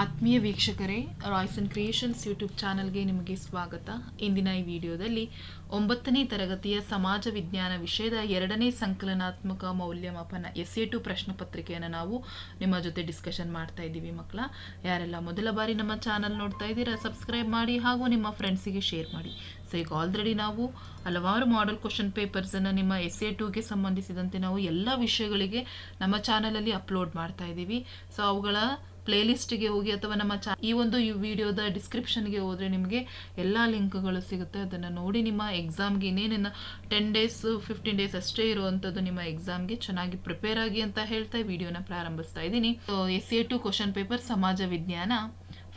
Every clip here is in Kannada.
ಆತ್ಮೀಯ ವೀಕ್ಷಕರೇ ರಾಯ್ಸ್ ಅಂಡ್ ಕ್ರಿಯೇಷನ್ಸ್ ಯೂಟ್ಯೂಬ್ ಚಾನಲ್ಗೆ ನಿಮಗೆ ಸ್ವಾಗತ. ಇಂದಿನ ಈ ವಿಡಿಯೋದಲ್ಲಿ ಒಂಬತ್ತನೇ ತರಗತಿಯ ಸಮಾಜ ವಿಜ್ಞಾನ ವಿಷಯದ ಎರಡನೇ ಸಂಕಲನಾತ್ಮಕ ಮೌಲ್ಯಮಾಪನ ಎಸ್ ಎ ಟು ಪ್ರಶ್ನೆ ಪತ್ರಿಕೆಯನ್ನು ನಾವು ನಿಮ್ಮ ಜೊತೆ ಡಿಸ್ಕಷನ್ ಮಾಡ್ತಾ ಇದ್ದೀವಿ ಮಕ್ಕಳ. ಯಾರೆಲ್ಲ ಮೊದಲ ಬಾರಿ ನಮ್ಮ ಚಾನಲ್ ನೋಡ್ತಾ ಇದ್ದೀರಾ ಸಬ್ಸ್ಕ್ರೈಬ್ ಮಾಡಿ ಹಾಗೂ ನಿಮ್ಮ ಫ್ರೆಂಡ್ಸಿಗೆ ಶೇರ್ ಮಾಡಿ. ಸೊ ಈಗ ಆಲ್ರೆಡಿ ನಾವು ಹಲವಾರು ಮಾಡೆಲ್ ಕ್ವಶನ್ ಪೇಪರ್ಸನ್ನು ನಿಮ್ಮ ಎಸ್ ಎ ಟುಗೆ ಸಂಬಂಧಿಸಿದಂತೆ ನಾವು ಎಲ್ಲ ವಿಷಯಗಳಿಗೆ ನಮ್ಮ ಚಾನಲಲ್ಲಿ ಅಪ್ಲೋಡ್ ಮಾಡ್ತಾ ಇದ್ದೀವಿ. ಸೊ ಅವುಗಳ ಪ್ಲೇಲಿಸ್ಟ್ಗೆ ಹೋಗಿ ಅಥವಾ ನಮ್ಮ ಚಾ ಈ ಒಂದು ವಿಡಿಯೋದ ಡಿಸ್ಕ್ರಿಪ್ಷನ್ಗೆ ಹೋದರೆ ನಿಮಗೆ ಎಲ್ಲ ಲಿಂಕ್ಗಳು ಸಿಗುತ್ತೆ. ಅದನ್ನು ನೋಡಿ ನಿಮ್ಮ ಎಕ್ಸಾಮ್ಗೆ ಇನ್ನೇನೇನು ಟೆನ್ ಡೇಸ್ ಫಿಫ್ಟೀನ್ ಡೇಸ್ ಅಷ್ಟೇ ಇರುವಂಥದ್ದು ನಿಮ್ಮ ಎಕ್ಸಾಮ್ಗೆ ಚೆನ್ನಾಗಿ ಪ್ರಿಪೇರ್ ಆಗಿ ಅಂತ ಹೇಳ್ತಾ ವಿಡಿಯೋನ ಪ್ರಾರಂಭಿಸ್ತಾ ಇದ್ದೀನಿ. S A two question paper ಸಮಾಜ ವಿಜ್ಞಾನ.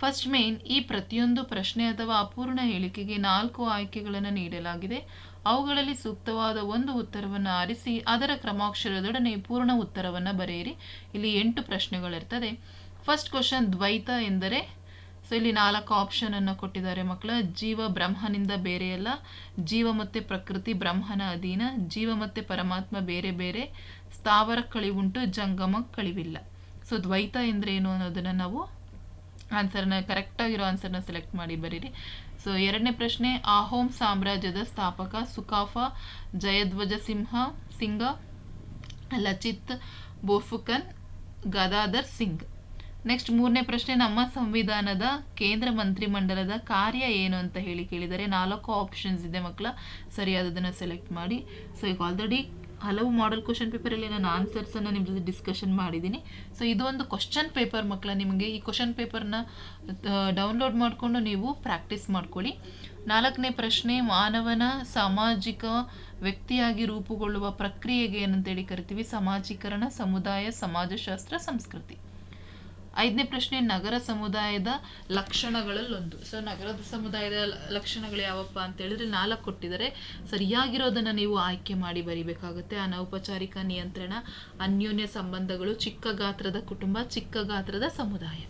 ಫಸ್ಟ್ ಮೇನ್ ಈ ಪ್ರತಿಯೊಂದು ಪ್ರಶ್ನೆ ಅಥವಾ ಅಪೂರ್ಣ ಹೇಳಿಕೆಗೆ ನಾಲ್ಕು ಆಯ್ಕೆಗಳನ್ನು ನೀಡಲಾಗಿದೆ. ಅವುಗಳಲ್ಲಿ ಸೂಕ್ತವಾದ ಒಂದು ಉತ್ತರವನ್ನು ಆರಿಸಿ, ಅದರ ಕ್ರಮಾಕ್ಷರದೊಡನೆ ಪೂರ್ಣ ಉತ್ತರವನ್ನು ಬರೆಯಿರಿ. ಇಲ್ಲಿ ಎಂಟು ಪ್ರಶ್ನೆಗಳಿರ್ತದೆ. ಫಸ್ಟ್ ಕ್ವಶನ್ ದ್ವೈತ ಎಂದರೆ ಸೊ ಇಲ್ಲಿ ನಾಲ್ಕು ಆಪ್ಷನ್ ಅನ್ನು ಕೊಟ್ಟಿದ್ದಾರೆ ಮಕ್ಕಳ. ಜೀವ ಬ್ರಹ್ಮನಿಂದ ಬೇರೆಯಲ್ಲ ಜೀವ ಮತ್ತೆ ಪ್ರಕೃತಿ ಬ್ರಹ್ಮನ ಅಧೀನ. ಜೀವ ಮತ್ತೆ ಪರಮಾತ್ಮ ಬೇರೆ ಬೇರೆ. ಸ್ಥಾವರ ಕಳಿವುಂಟು, ಜಂಗಮ ಕಳಿವಿಲ್ಲ. ಸೊ ದ್ವೈತ ಎಂದರೆ ಏನು ಅನ್ನೋದನ್ನ ನಾವು ಆನ್ಸರ್ನ ಕರೆಕ್ಟಾಗಿರೋ ಆನ್ಸರ್ನ ಸೆಲೆಕ್ಟ್ ಮಾಡಿ ಬರೀರಿ. ಸೊ ಎರಡನೇ ಪ್ರಶ್ನೆ ಆಹೋಮ್ ಸಾಮ್ರಾಜ್ಯದ ಸ್ಥಾಪಕ ಸುಕಾಫ ಜಯಧ್ವಜ ಸಿಂಹ ಸಿಂಗ ಲಚಿತ್ ಬೋಫುಕನ್ ಗದಾಧರ್ ಸಿಂಗ್ ನೆಕ್ಸ್ಟ್ ಮೂರನೇ ಪ್ರಶ್ನೆ, ನಮ್ಮ ಸಂವಿಧಾನದ ಕೇಂದ್ರ ಮಂತ್ರಿಮಂಡಲದ ಕಾರ್ಯ ಏನು ಅಂತ ಹೇಳಿ ಕೇಳಿದರೆ, ನಾಲ್ಕು ಆಪ್ಷನ್ಸ್ ಇದೆ ಮಕ್ಕಳ. ಸರಿಯಾದದನ್ನು ಸೆಲೆಕ್ಟ್ ಮಾಡಿ. ಸೊ ಈಗ ಆಲ್ರೆಡಿ ಹಲವು ಮಾಡೆಲ್ ಕ್ವಶನ್ ಪೇಪರಲ್ಲಿ ನಾನು ಆನ್ಸರ್ಸನ್ನು ನಿಮ್ಮ ಜೊತೆ ಡಿಸ್ಕಷನ್ ಮಾಡಿದ್ದೀನಿ. ಸೊ ಇದೊಂದು ಕ್ವಶನ್ ಪೇಪರ್ ಮಕ್ಕಳ ನಿಮಗೆ. ಈ ಕ್ವಶನ್ ಪೇಪರ್ನ ಡೌನ್ಲೋಡ್ ಮಾಡಿಕೊಂಡು ನೀವು ಪ್ರಾಕ್ಟೀಸ್ ಮಾಡ್ಕೊಳ್ಳಿ. ನಾಲ್ಕನೇ ಪ್ರಶ್ನೆ, ಮಾನವನ ಸಾಮಾಜಿಕ ವ್ಯಕ್ತಿಯಾಗಿ ರೂಪುಗೊಳ್ಳುವ ಪ್ರಕ್ರಿಯೆಗೆ ಏನಂತೇಳಿ ಕರಿತೀವಿ? ಸಮಾಜೀಕರಣ, ಸಮುದಾಯ, ಸಮಾಜಶಾಸ್ತ್ರ, ಸಂಸ್ಕೃತಿ. ಐದನೇ ಪ್ರಶ್ನೆ, ನಗರ ಸಮುದಾಯದ ಲಕ್ಷಣಗಳಲ್ಲೊಂದು. ಸೊ ನಗರದ ಸಮುದಾಯದ ಲಕ್ಷಣಗಳು ಯಾವಪ್ಪ ಅಂತ ಹೇಳಿದ್ರೆ ನಾಲ್ಕು ಕೊಟ್ಟಿದ್ದಾರೆ. ಸರಿಯಾಗಿರೋದನ್ನು ನೀವು ಆಯ್ಕೆ ಮಾಡಿ ಬರಿಬೇಕಾಗುತ್ತೆ. ಅನೌಪಚಾರಿಕ ನಿಯಂತ್ರಣ, ಅನ್ಯೋನ್ಯ ಸಂಬಂಧಗಳು, ಚಿಕ್ಕ ಗಾತ್ರದ ಕುಟುಂಬ, ಚಿಕ್ಕ ಗಾತ್ರದ ಸಮುದಾಯ.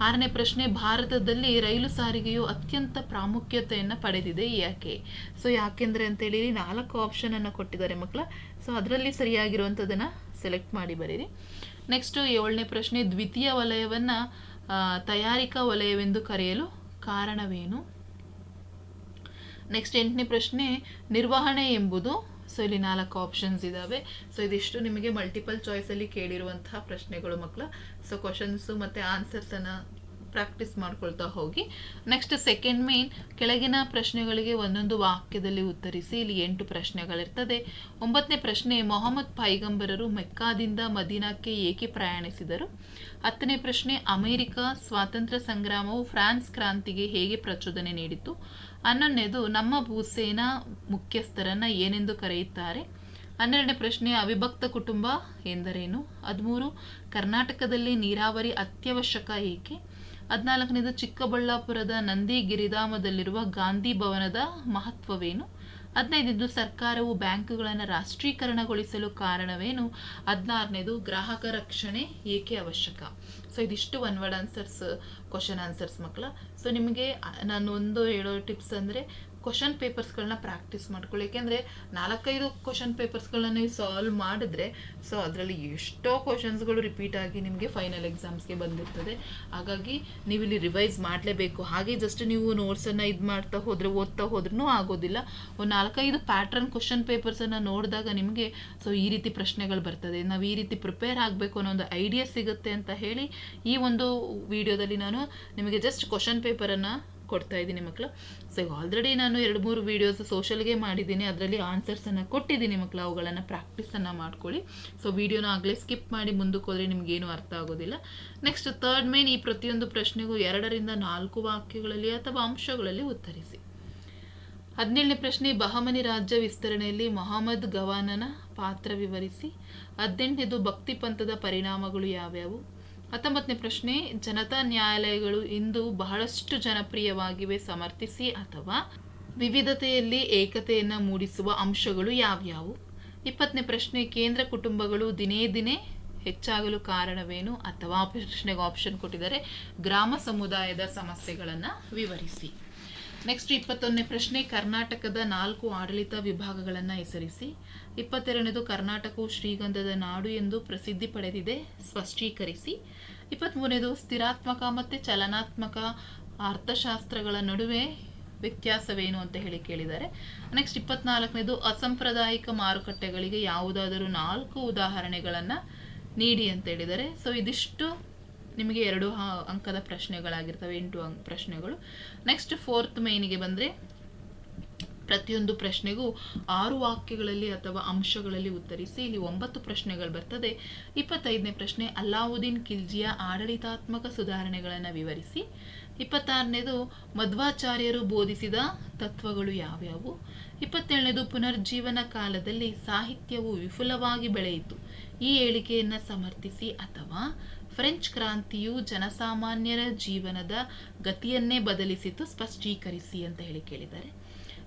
ಆರನೇ ಪ್ರಶ್ನೆ, ಭಾರತದಲ್ಲಿ ರೈಲು ಸಾರಿಗೆಯು ಅತ್ಯಂತ ಪ್ರಾಮುಖ್ಯತೆಯನ್ನು ಪಡೆದಿದೆ. ಯಾಕೆ? ಸೊ ಯಾಕೆಂದ್ರೆ ಅಂತೇಳಿ ನಾಲ್ಕು ಆಪ್ಷನ್ ಅನ್ನು ಕೊಟ್ಟಿದ್ದಾರೆ ಮಕ್ಕಳ ಸೊ ಅದರಲ್ಲಿ ಸರಿಯಾಗಿರುವಂಥದ್ದನ್ನು ಸೆಲೆಕ್ಟ್ ಮಾಡಿ ಬರೀರಿ. ನೆಕ್ಸ್ಟ್ ಏಳನೇ ಪ್ರಶ್ನೆ, ದ್ವಿತೀಯ ವಲಯವನ್ನು ತಯಾರಿಕಾ ವಲಯವೆಂದು ಕರೆಯಲು ಕಾರಣವೇನು? ನೆಕ್ಸ್ಟ್ ಎಂಟನೇ ಪ್ರಶ್ನೆ, ನಿರ್ವಹಣೆ ಎಂಬುದು ಸೊ ಇಲ್ಲಿ ನಾಲ್ಕು ಆಪ್ಷನ್ಸ್ ಇದ್ದಾವೆ ಸೊ ಇದಿಷ್ಟು ನಿಮಗೆ ಮಲ್ಟಿಪಲ್ ಚಾಯ್ಸಲ್ಲಿ ಕೇಳಿರುವಂತಹ ಪ್ರಶ್ನೆಗಳು ಮಕ್ಕಳ. ಸೊ ಕ್ವಶನ್ಸು ಮತ್ತು ಆನ್ಸರ್ಸನ್ನು ಪ್ರಾಕ್ಟೀಸ್ ಮಾಡ್ಕೊಳ್ತಾ ಹೋಗಿ. ನೆಕ್ಸ್ಟ್ ಸೆಕೆಂಡ್ ಮೇನ್ ಕೆಳಗಿನ ಪ್ರಶ್ನೆಗಳಿಗೆ ಒಂದೊಂದು ವಾಕ್ಯದಲ್ಲಿ ಉತ್ತರಿಸಿ. ಇಲ್ಲಿ ಎಂಟು ಪ್ರಶ್ನೆಗಳಿರ್ತದೆ. ಒಂಬತ್ತನೇ ಪ್ರಶ್ನೆ, ಮೊಹಮ್ಮದ್ ಪೈಗಂಬರರು ಮೆಕ್ಕಾದಿಂದ ಮದೀನಾಕ್ಕೆ ಏಕೆ ಪ್ರಯಾಣಿಸಿದರು? ಹತ್ತನೇ ಪ್ರಶ್ನೆ, ಅಮೆರಿಕ ಸ್ವಾತಂತ್ರ್ಯ ಸಂಗ್ರಾಮವು ಫ್ರಾನ್ಸ್ ಕ್ರಾಂತಿಗೆ ಹೇಗೆ ಪ್ರಚೋದನೆ ನೀಡಿತು? ಹನ್ನೊಂದನೇದು, ನಮ್ಮ ಭೂಸೇನಾ ಮುಖ್ಯಸ್ಥರನ್ನು ಏನೆಂದು ಕರೆಯುತ್ತಾರೆ? ಹನ್ನೆರಡನೇ ಪ್ರಶ್ನೆ, ಅವಿಭಕ್ತ ಕುಟುಂಬ ಎಂದರೇನು? ಹದಿಮೂರು, ಕರ್ನಾಟಕದಲ್ಲಿ ನೀರಾವರಿ ಅತ್ಯವಶ್ಯಕ ಏಕೆ? ಹದಿನಾಲ್ಕನೇದು ಚಿಕ್ಕಬಳ್ಳಾಪುರದ ನಂದಿ ಗಿರಿಧಾಮದಲ್ಲಿರುವ ಗಾಂಧಿ ಭವನದ ಮಹತ್ವವೇನು? ಹದಿನೈದನೇದು ಸರ್ಕಾರವು ಬ್ಯಾಂಕುಗಳನ್ನು ರಾಷ್ಟ್ರೀಕರಣಗೊಳಿಸಲು ಕಾರಣವೇನು? ಹದಿನಾರನೇದು ಗ್ರಾಹಕ ರಕ್ಷಣೆ ಏಕೆ ಅವಶ್ಯಕ? ಸೊ ಇದಿಷ್ಟು one word answers question answers ಮಕ್ಕಳ. ಸೊ ನಿಮಗೆ ನಾನು ಒಂದು ಹೇಳೋ ಟಿಪ್ಸ್ ಅಂದರೆ ಕ್ವಶನ್ ಪೇಪರ್ಸ್ಗಳನ್ನ ಪ್ರಾಕ್ಟೀಸ್ ಮಾಡ್ಕೊಳ್ಳಿ. ಯಾಕೆಂದರೆ ನಾಲ್ಕೈದು ಕ್ವಶನ್ ಪೇಪರ್ಸ್ಗಳನ್ನ ನೀವು ಸಾಲ್ವ್ ಮಾಡಿದ್ರೆ ಸೊ ಅದರಲ್ಲಿ ಎಷ್ಟೋ ಕ್ವಶನ್ಸ್ಗಳು ರಿಪೀಟ್ ಆಗಿ ನಿಮಗೆ ಫೈನಲ್ ಎಕ್ಸಾಮ್ಸ್ಗೆ ಬಂದಿರ್ತದೆ. ಹಾಗಾಗಿ ನೀವು ಇಲ್ಲಿ ರಿವೈಸ್ ಮಾಡಲೇಬೇಕು. ಹಾಗೆ ಜಸ್ಟ್ ನೀವು ನೋಟ್ಸನ್ನು ಇದು ಮಾಡ್ತಾ ಹೋದರೆ, ಓದ್ತಾ ಹೋದ್ರೂ ಆಗೋದಿಲ್ಲ. ಒಂದು ನಾಲ್ಕೈದು ಪ್ಯಾಟ್ರನ್ ಕ್ವಶನ್ ಪೇಪರ್ಸನ್ನು ನೋಡಿದಾಗ ನಿಮಗೆ ಸೊ ಈ ರೀತಿ ಪ್ರಶ್ನೆಗಳು ಬರ್ತದೆ. ನಾವು ಈ ರೀತಿ ಪ್ರಿಪೇರ್ ಆಗಬೇಕು ಅನ್ನೋ ಒಂದು ಐಡಿಯಾ ಸಿಗುತ್ತೆ ಅಂತ ಹೇಳಿ ಈ ಒಂದು ವಿಡಿಯೋದಲ್ಲಿ ನಾನು ನಿಮಗೆ ಜಸ್ಟ್ ಕ್ವಶನ್ ಪೇಪರನ್ನು ಕೊಡ್ತಾ ಇದ್ದೀನಿ ಮಕ್ಕಳು ಸೊ ಆಲ್ರೆಡಿ ನಾನು ಎರಡು ಮೂರು ವೀಡಿಯೋಸ್ ಸೋಷಲ್ಗೆ ಮಾಡಿದ್ದೀನಿ. ಅದರಲ್ಲಿ ಆನ್ಸರ್ಸನ್ನು ಕೊಟ್ಟಿದ್ದೀನಿ ಮಕ್ಕಳು ಅವುಗಳನ್ನು ಪ್ರಾಕ್ಟೀಸನ್ನು ಮಾಡ್ಕೊಳ್ಳಿ. ಸೊ ವೀಡಿಯೋನ ಆಗಲೇ ಸ್ಕಿಪ್ ಮಾಡಿ ಮುಂದಕ್ಕೆ ಹೋದರೆ ನಿಮಗೇನು ಅರ್ಥ ಆಗೋದಿಲ್ಲ. ನೆಕ್ಸ್ಟ್ ಥರ್ಡ್ ಮೇನ್ ಈ ಪ್ರತಿಯೊಂದು ಪ್ರಶ್ನೆಗೂ ಎರಡರಿಂದ ನಾಲ್ಕು ವಾಕ್ಯಗಳಲ್ಲಿ ಅಥವಾ ಅಂಶಗಳಲ್ಲಿ ಉತ್ತರಿಸಿ. ಹದಿನೇಳನೇ ಪ್ರಶ್ನೆ, ಬಹಮನಿ ರಾಜ್ಯ ವಿಸ್ತರಣೆಯಲ್ಲಿ ಮೊಹಮ್ಮದ್ ಗವಾನನ ಪಾತ್ರ ವಿವರಿಸಿ. ಹದಿನೆಂಟನೇದು ಭಕ್ತಿ ಪಂಥದ ಪರಿಣಾಮಗಳು ಯಾವ್ಯಾವು? ಹತ್ತೊಂಬತ್ತನೇ ಪ್ರಶ್ನೆ, ಜನತಾ ನ್ಯಾಯಾಲಯಗಳು ಇಂದು ಬಹಳಷ್ಟು ಜನಪ್ರಿಯವಾಗಿವೆ, ಸಮರ್ಥಿಸಿ ಅಥವಾ ವಿವಿಧತೆಯಲ್ಲಿ ಏಕತೆಯನ್ನು ಮೂಡಿಸುವ ಅಂಶಗಳು ಯಾವ್ಯಾವು? ಇಪ್ಪತ್ತನೇ ಪ್ರಶ್ನೆ, ಕೇಂದ್ರ ಕುಟುಂಬಗಳು ದಿನೇ ದಿನೇ ಹೆಚ್ಚಾಗಲು ಕಾರಣವೇನು ಅಥವಾ ಪ್ರಶ್ನೆಗೆ ಆಪ್ಷನ್ ಕೊಟ್ಟಿದ್ದಾರೆ, ಗ್ರಾಮ ಸಮುದಾಯದ ಸಮಸ್ಯೆಗಳನ್ನು ವಿವರಿಸಿ. ನೆಕ್ಸ್ಟ್ ಇಪ್ಪತ್ತೊಂದನೇ ಪ್ರಶ್ನೆ, ಕರ್ನಾಟಕದ ನಾಲ್ಕು ಆಡಳಿತ ವಿಭಾಗಗಳನ್ನು ಹೆಸರಿಸಿ. ಇಪ್ಪತ್ತೆರಡನೇದು, ಕರ್ನಾಟಕವು ಶ್ರೀಗಂಧದ ನಾಡು ಎಂದು ಪ್ರಸಿದ್ಧಿ ಪಡೆದಿದೆ, ಸ್ಪಷ್ಟೀಕರಿಸಿ. ಇಪ್ಪತ್ತ್ಮೂರನೇದು ಸ್ಥಿರಾತ್ಮಕ ಮತ್ತು ಚಲನಾತ್ಮಕ ಅರ್ಥಶಾಸ್ತ್ರಗಳ ನಡುವೆ ವ್ಯತ್ಯಾಸವೇನು ಅಂತ ಹೇಳಿ ಕೇಳಿದ್ದಾರೆ. ನೆಕ್ಸ್ಟ್ ಇಪ್ಪತ್ನಾಲ್ಕನೇದು, ಅಸಾಂಪ್ರದಾಯಿಕ ಮಾರುಕಟ್ಟೆಗಳಿಗೆ ಯಾವುದಾದರೂ ನಾಲ್ಕು ಉದಾಹರಣೆಗಳನ್ನು ನೀಡಿ ಅಂತ ಹೇಳಿದ್ದಾರೆ. ಸೊ ಇದಿಷ್ಟು ನಿಮಗೆ ಎರಡು ಅಂಕದ ಪ್ರಶ್ನೆಗಳಾಗಿರ್ತವೆ, ಎಂಟು ಅಂಕ ಪ್ರಶ್ನೆಗಳು. ನೆಕ್ಸ್ಟ್ ಫೋರ್ತ್ ಮೈನಿಗೆ ಬಂದರೆ, ಪ್ರತಿಯೊಂದು ಪ್ರಶ್ನೆಗೂ ಆರು ವಾಕ್ಯಗಳಲ್ಲಿ ಅಥವಾ ಅಂಶಗಳಲ್ಲಿ ಉತ್ತರಿಸಿ, ಇಲ್ಲಿ ಒಂಬತ್ತು ಪ್ರಶ್ನೆಗಳು ಬರ್ತದೆ. ಇಪ್ಪತ್ತೈದನೇ ಪ್ರಶ್ನೆ, ಅಲ್ಲಾವುದ್ದೀನ್ ಖಿಲ್ಜಿಯ ಆಡಳಿತಾತ್ಮಕ ಸುಧಾರಣೆಗಳನ್ನು ವಿವರಿಸಿ. ಇಪ್ಪತ್ತಾರನೇದು, ಮಧ್ವಾಚಾರ್ಯರು ಬೋಧಿಸಿದ ತತ್ವಗಳು ಯಾವ್ಯಾವು? ಇಪ್ಪತ್ತೇಳನೇದು, ಪುನರ್ಜೀವನ ಕಾಲದಲ್ಲಿ ಸಾಹಿತ್ಯವು ವಿಫುಲವಾಗಿ ಬೆಳೆಯಿತು. ಈ ಹೇಳಿಕೆಯನ್ನು ಸಮರ್ಥಿಸಿ ಅಥವಾ ಫ್ರೆಂಚ್ ಕ್ರಾಂತಿಯು ಜನಸಾಮಾನ್ಯರ ಜೀವನದ ಗತಿಯನ್ನೇ ಬದಲಿಸಿತು, ಸ್ಪಷ್ಟೀಕರಿಸಿ ಅಂತ ಹೇಳಿ ಕೇಳಿದ್ದಾರೆ.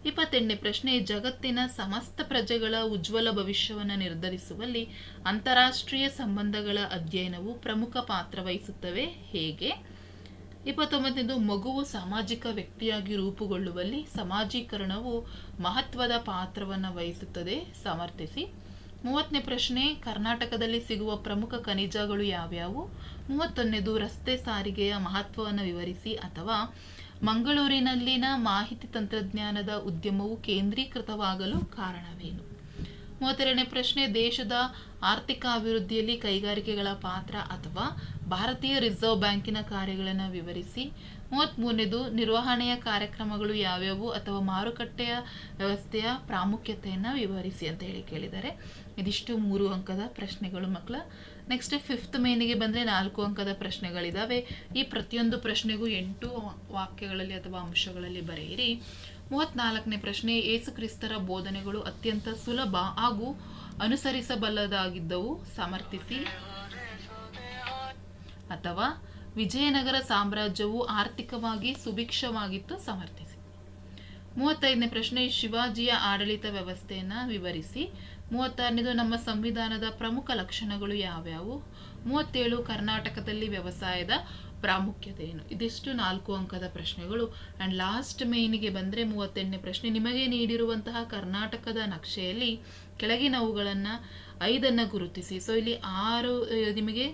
ಇಪ್ಪತ್ತೆಂಟನೇ ಪ್ರಶ್ನೆ, ಜಗತ್ತಿನ ಸಮಸ್ತ ಪ್ರಜೆಗಳ ಉಜ್ವಲ ಭವಿಷ್ಯವನ್ನು ನಿರ್ಧರಿಸುವಲ್ಲಿ ಅಂತಾರಾಷ್ಟ್ರೀಯ ಸಂಬಂಧಗಳ ಅಧ್ಯಯನವು ಪ್ರಮುಖ ಪಾತ್ರ ವಹಿಸುತ್ತವೆ. ಹೇಗೆ? ಇಪ್ಪತ್ತೊಂಬತ್ತನೇದು, ಮಗುವು ಸಾಮಾಜಿಕ ವ್ಯಕ್ತಿಯಾಗಿ ರೂಪುಗೊಳ್ಳುವಲ್ಲಿ ಸಮಾಜೀಕರಣವು ಮಹತ್ವದ ಪಾತ್ರವನ್ನು ವಹಿಸುತ್ತದೆ. ಸಮರ್ಥಿಸಿ. ಮೂವತ್ತನೇ ಪ್ರಶ್ನೆ, ಕರ್ನಾಟಕದಲ್ಲಿ ಸಿಗುವ ಪ್ರಮುಖ ಖನಿಜಗಳು ಯಾವ್ಯಾವು? ಮೂವತ್ತೊಂದನೇದು, ರಸ್ತೆ ಸಾರಿಗೆಯ ಮಹತ್ವವನ್ನು ವಿವರಿಸಿ ಅಥವಾ ಮಂಗಳೂರಿನಲ್ಲಿನ ಮಾಹಿತಿ ತಂತ್ರಜ್ಞಾನದ ಉದ್ಯಮವು ಕೇಂದ್ರೀಕೃತವಾಗಲು ಕಾರಣವೇನು? ಮೂವತ್ತೆರಡನೇ ಪ್ರಶ್ನೆ, ದೇಶದ ಆರ್ಥಿಕ ಅಭಿವೃದ್ಧಿಯಲ್ಲಿ ಕೈಗಾರಿಕೆಗಳ ಪಾತ್ರ ಅಥವಾ ಭಾರತೀಯ ರಿಸರ್ವ್ ಬ್ಯಾಂಕಿನ ಕಾರ್ಯಗಳನ್ನು ವಿವರಿಸಿ ಮೂವತ್ತ್ಮೂರನೇದು ನಿರ್ವಹಣೆಯ ಕಾರ್ಯಕ್ರಮಗಳು ಯಾವ್ಯಾವು ಅಥವಾ ಮಾರುಕಟ್ಟೆಯ ವ್ಯವಸ್ಥೆಯ ಪ್ರಾಮುಖ್ಯತೆಯನ್ನು ವಿವರಿಸಿ ಅಂತ ಹೇಳಿ ಕೇಳಿದ್ದಾರೆ. ಇದಿಷ್ಟು ಮೂರು ಅಂಕದ ಪ್ರಶ್ನೆಗಳು ಮಕ್ಕಳ ನೆಕ್ಸ್ಟ್ ಫಿಫ್ತ್ ಮೇನಿಗೆ ಬಂದರೆ ನಾಲ್ಕು ಅಂಕದ ಪ್ರಶ್ನೆಗಳಿದ್ದಾವೆ ಈ ಪ್ರತಿಯೊಂದು ಪ್ರಶ್ನೆಗೂ ಎಂಟು ವಾಕ್ಯಗಳಲ್ಲಿ ಅಥವಾ ಅಂಶಗಳಲ್ಲಿ ಬರೆಯಿರಿ. ಮೂವತ್ತ್ನಾಲ್ಕನೇ ಪ್ರಶ್ನೆ, ಏಸು ಕ್ರಿಸ್ತರ ಬೋಧನೆಗಳು ಅತ್ಯಂತ ಸುಲಭ ಹಾಗೂ ಅನುಸರಿಸಬಲ್ಲದಾಗಿದ್ದವು. ಸಮರ್ಥಿಸಿ. ಅಥವಾ ವಿಜಯನಗರ ಸಾಮ್ರಾಜ್ಯವು ಆರ್ಥಿಕವಾಗಿ ಸುಭಿಕ್ಷವಾಗಿತ್ತು ಸಮರ್ಥಿಸಿ. ಮೂವತ್ತೈದನೇ ಪ್ರಶ್ನೆ ಶಿವಾಜಿಯ ಆಡಳಿತ ವ್ಯವಸ್ಥೆಯನ್ನು ವಿವರಿಸಿ. ಮೂವತ್ತಾರನೇದು, ನಮ್ಮ ಸಂವಿಧಾನದ ಪ್ರಮುಖ ಲಕ್ಷಣಗಳು ಯಾವ್ಯಾವು? ಮೂವತ್ತೇಳು, ಕರ್ನಾಟಕದಲ್ಲಿ ವ್ಯವಸಾಯದ ಪ್ರಾಮುಖ್ಯತೆ ಏನು? ಇದಿಷ್ಟು ನಾಲ್ಕು ಅಂಕದ ಪ್ರಶ್ನೆಗಳು. ಆ್ಯಂಡ್ ಲಾಸ್ಟ್ ಮೇನಿಗೆ ಬಂದರೆ ಮೂವತ್ತೆಂಟನೇ ಪ್ರಶ್ನೆ. ನಿಮಗೆ ನೀಡಿರುವಂತಹ ಕರ್ನಾಟಕದ ನಕ್ಷೆಯಲ್ಲಿ ಕೆಳಗಿನವುಗಳನ್ನು ಐದನ್ನು ಗುರುತಿಸಿ. ಸೊ ಇಲ್ಲಿ ಆರು, ನಿಮಗೆ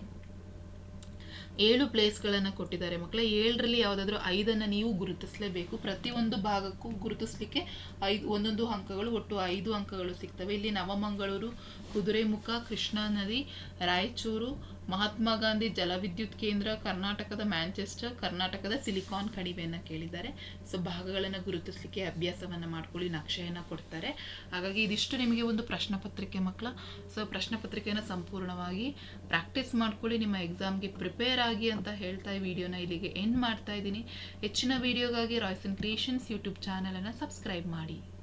ಏಳು ಪ್ಲೇಸ್ಗಳನ್ನು ಕೊಟ್ಟಿದ್ದಾರೆ ಮಕ್ಕಳ. ಏಳರಲ್ಲಿ ಯಾವುದಾದ್ರೂ ಐದನ್ನು ನೀವು ಗುರುತಿಸಲೇಬೇಕು. ಪ್ರತಿಯೊಂದು ಭಾಗಕ್ಕೂ ಗುರುತಿಸಲಿಕ್ಕೆ ಐದು, ಒಂದೊಂದು ಅಂಕಗಳು, ಒಟ್ಟು ಐದು ಅಂಕಗಳು ಸಿಗ್ತವೆ. ಇಲ್ಲಿ ನವಮಂಗಳೂರು, ಕುದುರೆಮುಖ, ಕೃಷ್ಣಾ ನದಿ, ರಾಯಚೂರು ಮಹಾತ್ಮ ಗಾಂಧಿ ಜಲವಿದ್ಯುತ್ ಕೇಂದ್ರ ಕರ್ನಾಟಕದ ಮ್ಯಾಂಚೆಸ್ಟರ್, ಕರ್ನಾಟಕದ ಸಿಲಿಕಾನ್ ಕಣಿವೆಯನ್ನು ಕೇಳಿದ್ದಾರೆ. ಸೊ, ಭಾಗಗಳನ್ನು ಗುರುತಿಸಲಿಕ್ಕೆ ಅಭ್ಯಾಸವನ್ನು ಮಾಡ್ಕೊಳ್ಳಿ, ನಕ್ಷೆಯನ್ನು ಕೊಡ್ತಾರೆ. ಹಾಗಾಗಿ ಇದಿಷ್ಟು ನಿಮಗೆ ಒಂದು ಪ್ರಶ್ನೆ ಪತ್ರಿಕೆ ಮಕ್ಕಳ. ಸೊ, ಪ್ರಶ್ನೆ ಪತ್ರಿಕೆಯನ್ನು ಸಂಪೂರ್ಣವಾಗಿ ಪ್ರಾಕ್ಟೀಸ್ ಮಾಡ್ಕೊಳ್ಳಿ, ನಿಮ್ಮ ಎಕ್ಸಾಮ್ಗೆ ಪ್ರಿಪೇರ್ ಆಗಿ ಅಂತ ಹೇಳ್ತಾ ಈ ವಿಡಿಯೋನ ಇಲ್ಲಿಗೆ ಎಂಡ್ ಮಾಡ್ತಾ ಇದ್ದೀನಿ. ಹೆಚ್ಚಿನ ವಿಡಿಯೋಗಾಗಿ ರಾಯ್ಸನ್ ಕ್ರಿಯೇಷನ್ಸ್ ಯೂಟ್ಯೂಬ್ ಚಾನಲನ್ನು ಸಬ್ಸ್ಕ್ರೈಬ್ ಮಾಡಿ.